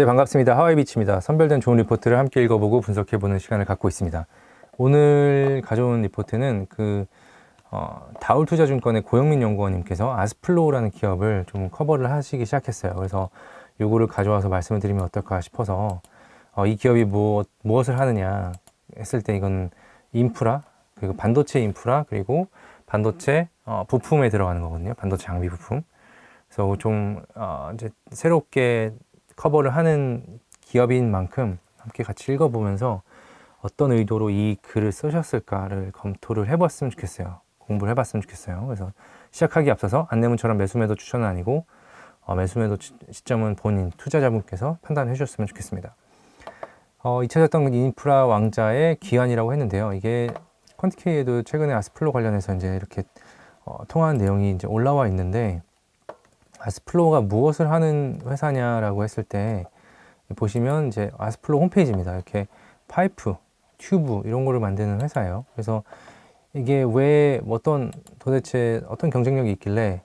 네, 반갑습니다. 하와이비치입니다. 선별된 좋은 리포트를 함께 읽어보고 분석해보는 시간을 갖고 있습니다. 오늘 가져온 리포트는 그 어, 다울투자증권의 고영민 연구원님께서 아스플로우라는 기업을 좀 커버를 하시기 시작했어요. 그래서 요거를 가져와서 말씀을 드리면 어떨까 싶어서 어, 이 기업이 뭐, 무엇을 하느냐 했을 때 이건 인프라, 그리고 반도체 인프라, 그리고 반도체 어, 부품에 들어가는 거거든요. 반도체 장비 부품. 그래서 좀 어, 이제 새롭게 커버를 하는 기업인 만큼 함께 같이 읽어보면서 어떤 의도로 이 글을 쓰셨을까를 검토를 해봤으면 좋겠어요. 공부를 해봤으면 좋겠어요. 그래서 시작하기 앞서서 안내문처럼 매수매도 추천은 아니고 어, 매수매도 시점은 본인 투자자분께서 판단해 주셨으면 좋겠습니다. 어, 잊혀졌던 인프라 왕자의 기한이라고 했는데요. 이게 퀀티케이에도 최근에 아스플로 관련해서 이제 이렇게 어, 통화한 내용이 이제 올라와 있는데 아스플로가 무엇을 하는 회사냐라고 했을 때 보시면 이제 아스플로 홈페이지입니다. 이렇게 파이프, 튜브 이런 거를 만드는 회사예요. 그래서 이게 왜 어떤 도대체 어떤 경쟁력이 있길래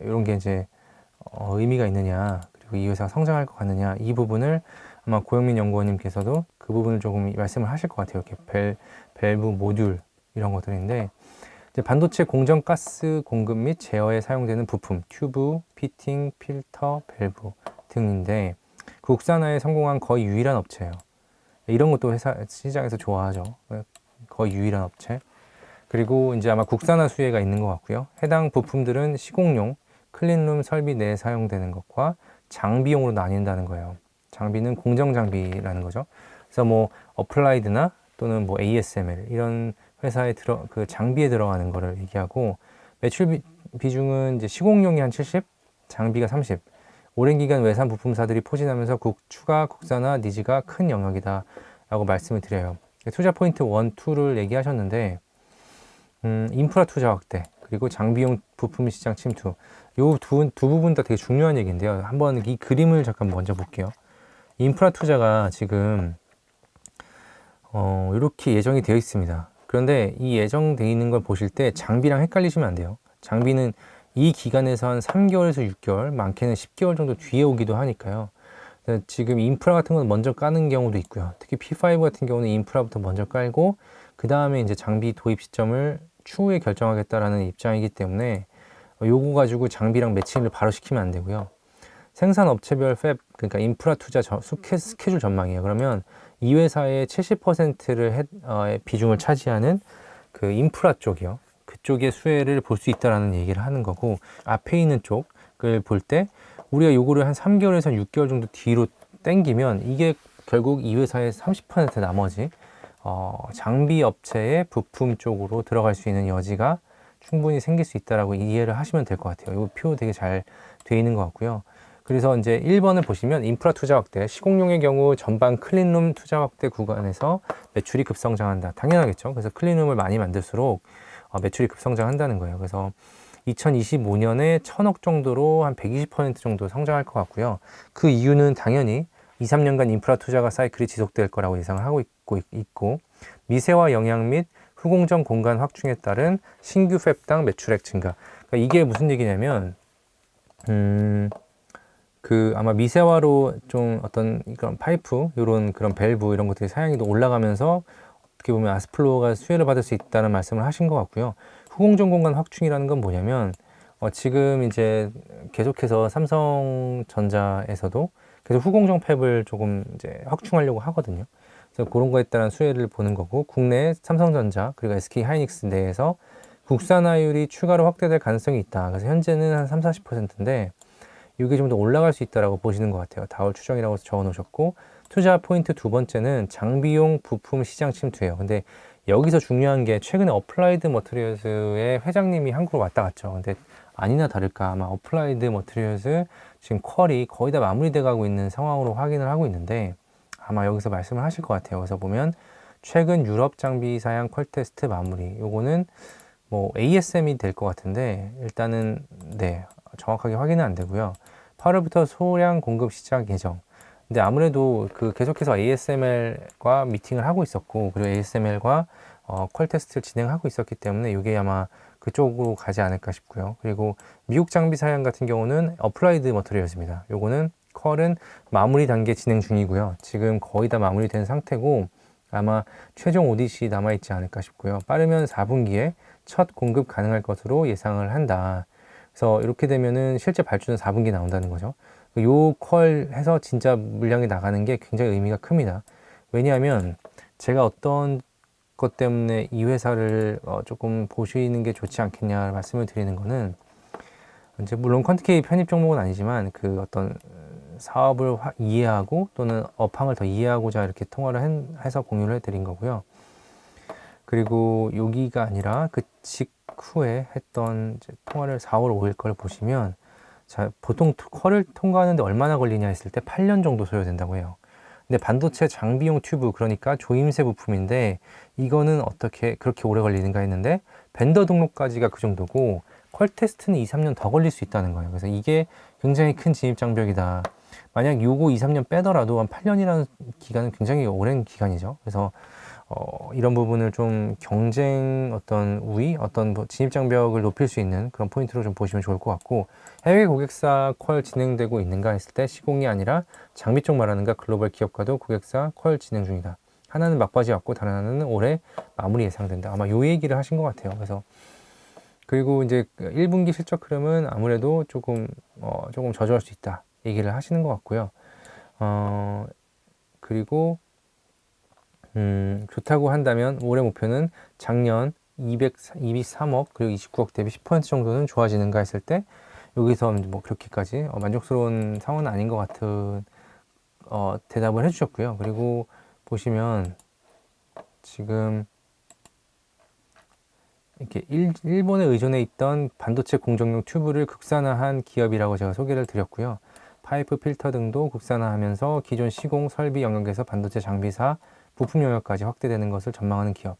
이런 게 이제 어, 의미가 있느냐 그리고 이 회사가 성장할 것 같느냐 이 부분을 아마 고영민 연구원님께서도 그 부분을 조금 말씀을 하실 것 같아요. 이렇게 벨, 밸브 모듈 이런 것들인데 반도체 공정 가스 공급 및 제어에 사용되는 부품, 튜브, 피팅, 필터, 밸브 등인데 국산화에 성공한 거의 유일한 업체예요. 이런 것도 회사 시장에서 좋아하죠. 거의 유일한 업체. 그리고 이제 아마 국산화 수혜가 있는 것 같고요. 해당 부품들은 시공용, 클린룸 설비 내에 사용되는 것과 장비용으로 나뉜다는 거예요. 장비는 공정 장비라는 거죠. 그래서 뭐 어플라이드나 또는 뭐 ASML 이런 회사에 들어 그 장비에 들어가는 거를 얘기하고 매출 비, 비중은 이제 시공용이 한 70, 장비가 30. 오랜 기간 외산 부품사들이 포진하면서 국 추가 국산화 니즈가 큰 영역이다라고 말씀을 드려요. 투자 포인트 1, 2를 얘기하셨는데 음, 인프라 투자 확대 그리고 장비용 부품 시장 침투 요두 두 부분 다 되게 중요한 얘기인데요. 한번 이 그림을 잠깐 먼저 볼게요. 인프라 투자가 지금 어, 이렇게 예정이 되어 있습니다. 그런데 이 예정되어 있는 걸 보실 때 장비랑 헷갈리시면 안 돼요. 장비는 이 기간에서 한 3개월에서 6개월, 많게는 10개월 정도 뒤에 오기도 하니까요. 지금 인프라 같은 건 먼저 까는 경우도 있고요. 특히 P5 같은 경우는 인프라부터 먼저 깔고 그 다음에 이제 장비 도입 시점을 추후에 결정하겠다라는 입장이기 때문에 요거 가지고 장비랑 매칭을 바로 시키면 안 되고요. 생산 업체별 팹 그러니까 인프라 투자 저, 스케줄 전망이에요. 그러면 이 회사의 70%를 해, 어, 비중을 차지하는 그 인프라 쪽이요. 그쪽의 수혜를 볼 수 있다라는 얘기를 하는 거고 앞에 있는 쪽을 볼 때 우리가 요거를 한 3개월에서 6개월 정도 뒤로 땡기면 이게 결국 이 회사의 30% 나머지 어, 장비 업체의 부품 쪽으로 들어갈 수 있는 여지가 충분히 생길 수 있다라고 이해를 하시면 될 것 같아요. 이 표 되게 잘 돼 있는 것 같고요. 그래서 이제 1번을 보시면 인프라 투자 확대, 시공용의 경우 전반 클린룸 투자 확대 구간에서 매출이 급성장한다. 당연하겠죠. 그래서 클린룸을 많이 만들수록 어, 매출이 급성장한다는 거예요. 그래서 2025년에 천억 정도로 한 120% 정도 성장할 것 같고요. 그 이유는 당연히 2, 3년간 인프라 투자가 사이클이 지속될 거라고 예상을 하고 있고, 있고 미세화 영향 및 후공정 공간 확충에 따른 신규 팹당 매출액 증가. 그러니까 이게 무슨 얘기냐면, 음, 그 아마 미세화로 좀 어떤 그런 파이프 이런 그런 밸브 이런 것들이 사양이 올라가면서 어떻게 보면 아스플로가 수혜를 받을 수 있다는 말씀을 하신 것 같고요. 후공정 공간 확충이라는 건 뭐냐면 어, 지금 이제 계속해서 삼성전자에서도 계속 후공정 팹을 조금 이제 확충하려고 하거든요. 그래서 그런 거에 따른 수혜를 보는 거고 국내 삼성전자 그리고 SK 하이닉스 내에서 국산화율이 추가로 확대될 가능성이 있다. 그래서 현재는 한 3, 40%인데 이게 좀더 올라갈 수 있다라고 보시는 것 같아요. 다월 추정이라고 적어 놓으셨고 투자 포인트 두 번째는 장비용 부품 시장 침투예요. 근데 여기서 중요한 게 최근에 어플라이드 머트리얼즈의 회장님이 한국으로 왔다 갔죠. 근데 아니나 다를까 아마 어플라이드 머트리얼즈 지금 퀄이 거의 다 마무리돼 가고 있는 상황으로 확인을 하고 있는데 아마 여기서 말씀을 하실 것 같아요. 그래서 보면 최근 유럽 장비 사양 퀄 테스트 마무리. 요거는 뭐 ASM이 될 것 같은데 일단은 네 정확하게 확인은 안 되고요. 8월부터 소량 공급 시작 예정. 근데 아무래도 그 계속해서 ASML과 미팅을 하고 있었고 그리고 ASML과 어, 퀄 테스트를 진행하고 있었기 때문에 이게 아마 그쪽으로 가지 않을까 싶고요. 그리고 미국 장비 사양 같은 경우는 어플라이드 머터리얼즈입니다. 요거는 컬은 마무리 단계 진행 중이고요. 지금 거의 다 마무리된 상태고 아마 최종 오디시 남아 있지 않을까 싶고요. 빠르면 4분기에 첫 공급 가능할 것으로 예상을 한다. 그래서 이렇게 되면은 실제 발주는 4분기 나온다는 거죠. 요 컬 해서 진짜 물량이 나가는 게 굉장히 의미가 큽니다. 왜냐하면 제가 어떤 것 때문에 이 회사를 어 조금 보시는 게 좋지 않겠냐 말씀을 드리는 거는 이제 물론 컨트케이 편입 종목은 아니지만 그 어떤 사업을 화- 이해하고 또는 업황을 더 이해하고자 이렇게 통화를 한- 해서 공유를 해드린 거고요. 그리고 여기가 아니라 그 직 후에 했던 통화를 4월 5일 걸 보시면 자, 보통 투- 컬을 통과하는데 얼마나 걸리냐 했을 때 8년 정도 소요된다고 해요. 근데 반도체 장비용 튜브 그러니까 조임새 부품인데 이거는 어떻게 그렇게 오래 걸리는가 했는데 벤더 등록까지가 그 정도고 컬 테스트는 2, 3년 더 걸릴 수 있다는 거예요. 그래서 이게 굉장히 큰 진입 장벽이다. 만약 요거 2, 3년 빼더라도 한 8년이라는 기간은 굉장히 오랜 기간이죠. 그래서 어, 이런 부분을 좀 경쟁 어떤 우위, 어떤 뭐 진입 장벽을 높일 수 있는 그런 포인트로 좀 보시면 좋을 것 같고 해외 고객사 퀄 진행되고 있는가 했을 때 시공이 아니라 장비 쪽 말하는가 글로벌 기업과도 고객사 퀄 진행 중이다. 하나는 막바지 왔고 다른 하나는 올해 마무리 예상된다. 아마 요 얘기를 하신 것 같아요. 그래서 그리고 이제 1분기 실적 흐름은 아무래도 조금 어, 조금 저조할 수 있다. 얘기를 하시는 것 같고요. 어, 그리고 음, 좋다고 한다면 올해 목표는 작년 200, 23억 그리고 29억 대비 10% 정도는 좋아지는가 했을 때 여기서 뭐 그렇게까지 어, 만족스러운 상황은 아닌 것 같은 어, 대답을 해주셨고요. 그리고 보시면 지금 이렇게 일, 일본에 의존해 있던 반도체 공정용 튜브를 국산화한 기업이라고 제가 소개를 드렸고요. 파이프 필터 등도 국산화하면서 기존 시공 설비 영역에서 반도체 장비사 부품 영역까지 확대되는 것을 전망하는 기업.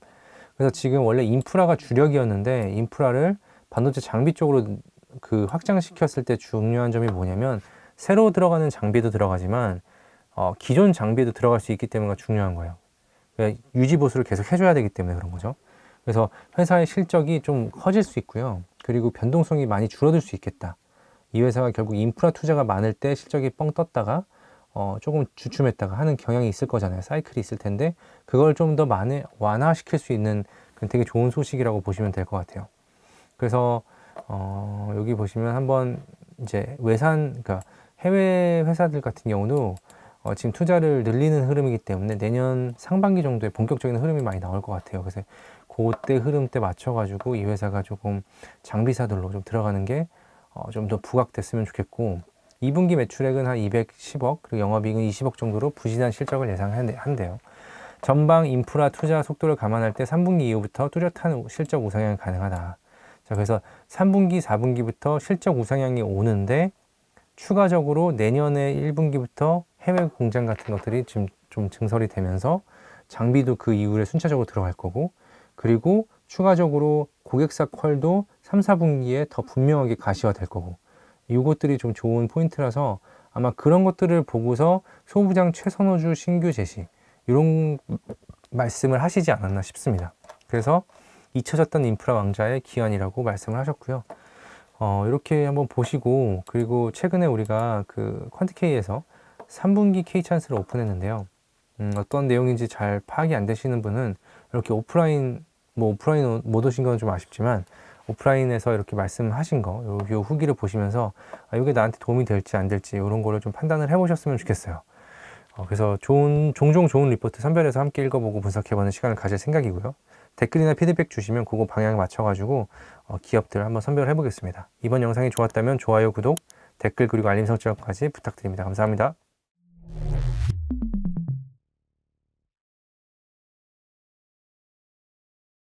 그래서 지금 원래 인프라가 주력이었는데 인프라를 반도체 장비 쪽으로 그 확장시켰을 때 중요한 점이 뭐냐면 새로 들어가는 장비도 들어가지만 어, 기존 장비도 들어갈 수 있기 때문에 중요한 거예요. 그러니까 유지 보수를 계속 해줘야 되기 때문에 그런 거죠. 그래서 회사의 실적이 좀 커질 수 있고요. 그리고 변동성이 많이 줄어들 수 있겠다. 이 회사가 결국 인프라 투자가 많을 때 실적이 뻥 떴다가 어, 조금 주춤했다가 하는 경향이 있을 거잖아요. 사이클이 있을 텐데 그걸 좀 더 많이 완화시킬 수 있는 되게 좋은 소식이라고 보시면 될 것 같아요. 그래서 어, 여기 보시면 한번 이제 외산 그러니까 해외 회사들 같은 경우도 어, 지금 투자를 늘리는 흐름이기 때문에 내년 상반기 정도에 본격적인 흐름이 많이 나올 것 같아요. 그래서 그때 흐름 때 맞춰가지고 이 회사가 조금 장비사들로 좀 들어가는 게 어, 좀 더 부각됐으면 좋겠고 2분기 매출액은 한 210억 그리고 영업이익은 20억 정도로 부진한 실적을 예상한대요. 전방 인프라 투자 속도를 감안할 때 3분기 이후부터 뚜렷한 실적 우상향이 가능하다. 자, 그래서 3분기, 4분기부터 실적 우상향이 오는데 추가적으로 내년에 1분기부터 해외 공장 같은 것들이 지금 좀 증설이 되면서 장비도 그 이후에 순차적으로 들어갈 거고 그리고 추가적으로 고객사 퀄도 3, 4분기에 더 분명하게 가시화 될 거고 이것들이 좀 좋은 포인트라서 아마 그런 것들을 보고서 소부장 최선호주 신규 제시 이런 말씀을 하시지 않았나 싶습니다. 그래서 잊혀졌던 인프라 왕자의 기한이라고 말씀을 하셨고요. 어, 이렇게 한번 보시고 그리고 최근에 우리가 그 퀀트K에서 3분기 K 찬스를 오픈했는데요. 음, 어떤 내용인지 잘 파악이 안 되시는 분은 이렇게 오프라인 뭐 오프라인 못 오신 건 좀 아쉽지만 오프라인에서 이렇게 말씀하신 거, 요, 요 후기를 보시면서 아, 이게 나한테 도움이 될지 안 될지 이런 거를 좀 판단을 해보셨으면 좋겠어요. 어, 그래서 좋은 종종 좋은 리포트 선별해서 함께 읽어보고 분석해보는 시간을 가질 생각이고요. 댓글이나 피드백 주시면 그거 방향 맞춰가지고 어, 기업들 한번 선별해 보겠습니다. 이번 영상이 좋았다면 좋아요, 구독, 댓글 그리고 알림 설정까지 부탁드립니다. 감사합니다.